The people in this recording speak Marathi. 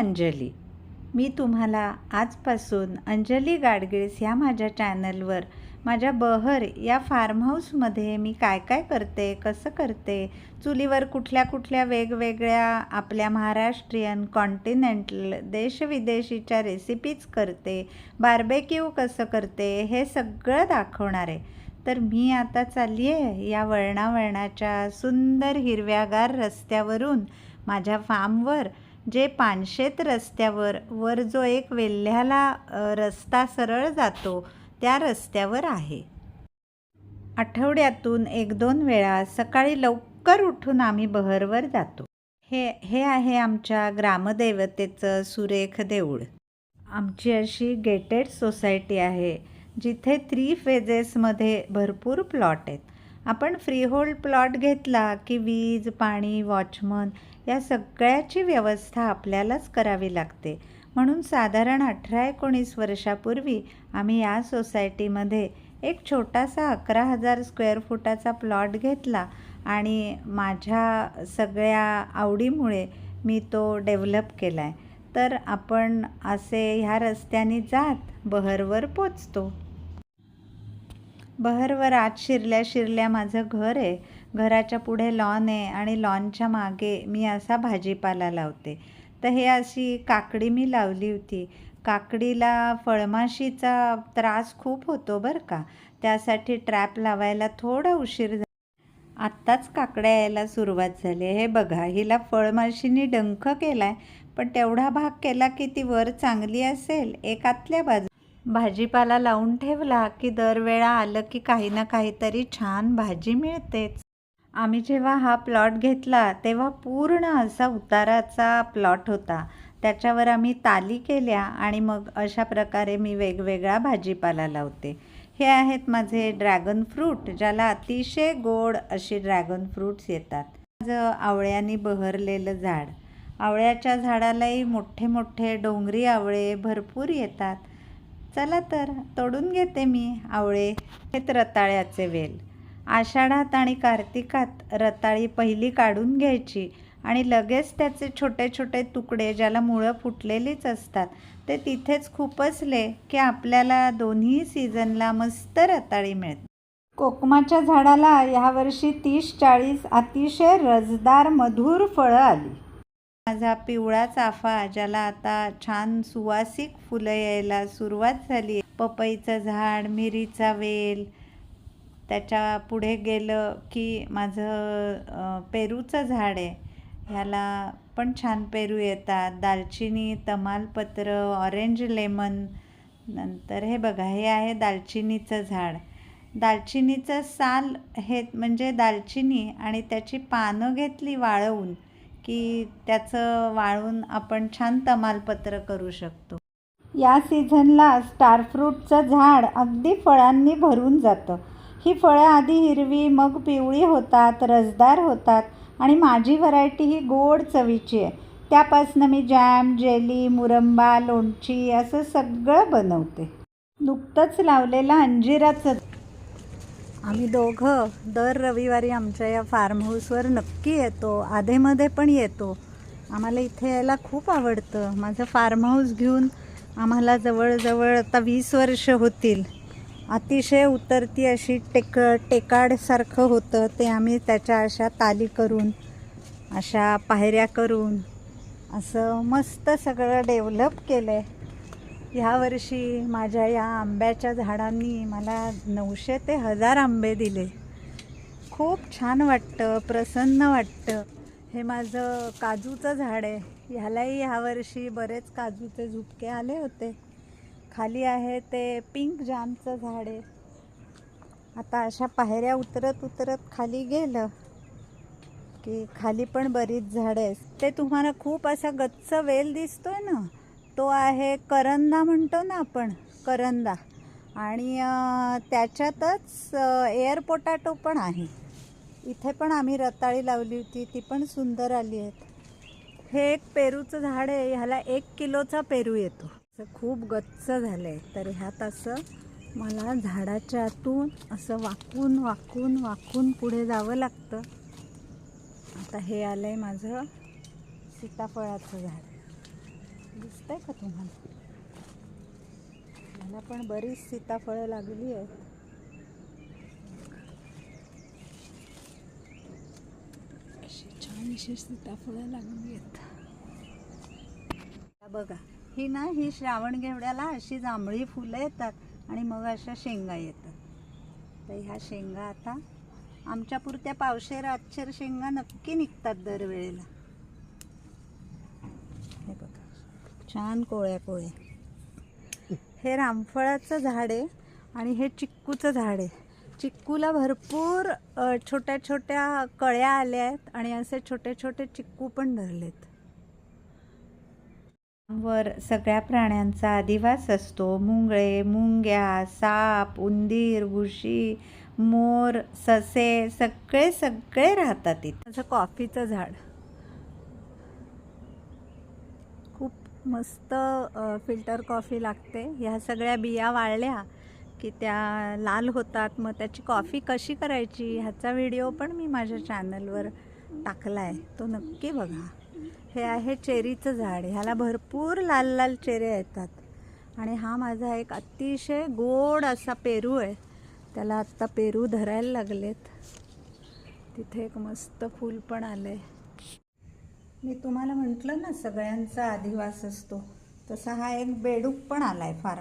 अंजली. मी तुम्हाला आजपासून अंजली गाडगिळस ह्या माझ्या चॅनलवर माझ्या बहर या फार्म हाऊसमध्ये मी काय काय करते कसं करते चुलीवर कुठल्या कुठल्या वेगवेगळ्या आपल्या महाराष्ट्रीयन कॉन्टिनेंटल देशविदेशीच्या रेसिपीज करते बार्बेक्यू कसं करते हे सगळं दाखवणार आहे. तर मी आता चालली आहे या वळणावळणाच्या सुंदर हिरव्यागार रस्त्यावरून माझ्या फार्मवर जे पानशेत रस्त्यावर वर जो एक वेल्ह्याला रस्ता सरळ जातो त्या रस्त्यावर आहे. आठवड्यातून एक दोन वेळा सकाळी लवकर उठून आम्ही बहरवर जातो. हे हे आहे आमच्या ग्रामदैवतेचं सुरेख देऊळ. आमची अशी गेटेड सोसायटी आहे जिथे थ्री फेजेसमध्ये भरपूर प्लॉट आहेत. आपण फ्रीहोल्ड प्लॉट घेतला की वीज पाणी वॉचमन या सगळ्याची व्यवस्था आपल्यालाच करावी लागते. म्हणून साधारण अठरा एकोणीस वर्षापूर्वी आम्ही या सोसायटीमध्ये एक छोटासा अकरा हजार स्क्वेअर फुटाचा प्लॉट घेतला आणि माझ्या सगळ्या आवडीमुळे मी तो डेव्हलप केला आहे तर आपण असे ह्या रस्त्याने जात बहरवर पोचतो. बहरवर आत शिरल्या शिरल्या माझं घर आहे. घराच्या पुढे लॉन आहे आणि लॉनच्या मागे मी असा भाजीपाला लावते. तर हे अशी काकडी मी लावली होती. काकडीला फळमाशीचा त्रास खूप होतो बरं का. त्यासाठी ट्रॅप लावायला थोडा उशीर झाला आत्ताच काकड्या यायला सुरुवात झाली आहे. हे बघा हिला फळमाशीने डंख केला आहे पण तेवढा भाग केला की ती वर चांगली असेल एकातल्या बाजू भाजीपाला लावून ठेवला की दरवेळा आलं की काही ना काहीतरी छान भाजी मिळतेच. आम्ही जेव्हा हा प्लॉट घेतला तेव्हा पूर्ण असा उताराचा प्लॉट होता. त्याच्यावर आम्ही ताली केल्या आणि मग अशा प्रकारे मी वेगवेगळा भाजीपाला लावते. हे आहेत माझे ड्रॅगन फ्रूट ज्याला अतिशय गोड अशी ड्रॅगन फ्रूट्स येतात. माझं आवळ्याने बहरलेलं झाड. आवळ्याच्या झाडालाही मोठे मोठे डोंगरी आवळे भरपूर येतात. चला तर तोडून घेते मी आवळे हे रताळ्याचे वेल. आषाढात आणि कार्तिकात रताळी पहिली काढून घ्यायची आणि लगेच त्याचे छोटे छोटे तुकडे ज्याला मुळं फुटलेलीच असतात ते तिथेच खुपसले की आपल्याला दोन्ही सीझनला मस्त रताळी मिळते. कोकमाच्या झाडाला यावर्षी तीस चाळीस अतिशय रसदार मधुर फळं आली. माझा पिवळा चाफा ज्याला आता छान सुवासिक फुलं यायला सुरुवात झाली. पपईचं झाड मिरीचा वेल त्याच्या पुढे गेलं की माझं पेरूचं झाड आहे. ह्याला पण छान पेरू येतात. दालचिनी तमालपत्र ऑरेंज लेमन नंतर हे बघा हे आहे दालचिनीचं झाड. दालचिनीचं साल हे म्हणजे दालचिनी आणि त्याची पानं घेतली वाळवून की त्याचं वाळून आपण छान तमालपत्र करू शकतो. या सीझनला स्टारफ्रूटचं झाड अगदी फळांनी भरून जातं. ही फळं आधी हिरवी मग पिवळी होतात रसदार होतात आणि माझी व्हरायटी ही गोड चवीची आहे. त्यापासनं मी जॅम जेली मुरंबा लोणची असं सगळं बनवते. नुकतंच लावलेलं अंजिराचं आम्ही दोघं दर रविवारी आमच्या या फार्म हाऊसवर नक्की येतो आधेमध्ये पण येतो. आम्हाला इथे यायला खूप आवडतं. माझं फार्म हाऊस घेऊन आम्हाला जवळजवळ आता वीस वर्ष होतील. अतिशय उतरती अशी टेक टेकाडसारखं होतं ते आम्ही त्याच्या अशा ताली करून अशा पायऱ्या करून असं मस्त सगळं डेव्हलप केलं आहे ह्यावर्षी माझ्या या आंब्याच्या झाडांनी मला नऊशे ते हजार आंबे दिले. खूप छान वाटतं प्रसन्न वाटतं. हे माझं काजूचं झाड आहे. ह्यालाही ह्यावर्षी बरेच काजूचे झुपके आले होते. खाली आहे ते पिंक जामचं झाड आहे. आता अशा पायऱ्या उतरत उतरत खाली गेलं की खाली पण बरीच झाडं आहेत. ते तुम्हाला खूप असा गच्च वेल दिसतोय ना तो आहे करंदा म्हणतो ना आपण करंदा. आणि त्याच्यातच एअर पोटॅटो पण आहे. इथे पण आम्ही रताळी लावली होती ती पण सुंदर आली आहेत. हे एक पेरूचं झाड आहे ह्याला एक किलोचा पेरू येतो. असं खूप गच्च झालं आहे तर ह्यात असं मला झाडाच्या आतून असं वाकून वाकून वाकून पुढे जावं लागतं. आता हे आलं आहे माझं सीताफळाचं झाड. दिसतंय का तुम्हाला? मला पण बरीच सीताफळं लागली आहेत. अशी छानशी सीताफळं लागली आहेत. बघा. ही ना ही श्रावण घेवड्याला अशी जांभळी फुलं येतात आणि मग अशा शेंगा येतात. तर ह्या शेंगा आता आमच्या पुरत्या पावशेर अक्षर शेंगा नक्की निघतात दरवेळेला. हे बघा छान कोळ्या कोळ्या. हे रामफळाचं झाड आहे आणि हे चिक्कूचं झाड आहे. चिक्कूला भरपूर छोट्या छोट्या कळ्या आल्या आहेत आणि असे छोटे छोटे चिक्कू पण धरलेत. वर सगळ्या प्राण्यांचा अधिवास असतो. मुंगळे मुंग्या साप उंदीर घुशी मोर ससे सगळे सगळे राहतात इथे. माझं कॉफीचं झाड. खूप मस्त फिल्टर कॉफी लागते. ह्या सगळ्या बिया वाळल्या की त्या लाल होतात. मग त्याची कॉफी कशी करायची ह्याचा व्हिडिओ पण मी माझ्या चॅनलवर टाकला आहे तो नक्की बघा. हे आहे चेरीचं झाड. ह्याला भरपूर लाल लाल चेऱ्या येतात. आणि हा माझा एक अतिशय गोड असा पेरू आहे. त्याला आत्ता पेरू धरायला लागलेत. तिथे एक मस्त फूल पण आलंय. मी तुम्हाला म्हटलं ना सगळ्यांचा आदिवास असतो. तसा हा एक बेडूक पण आलाय फार.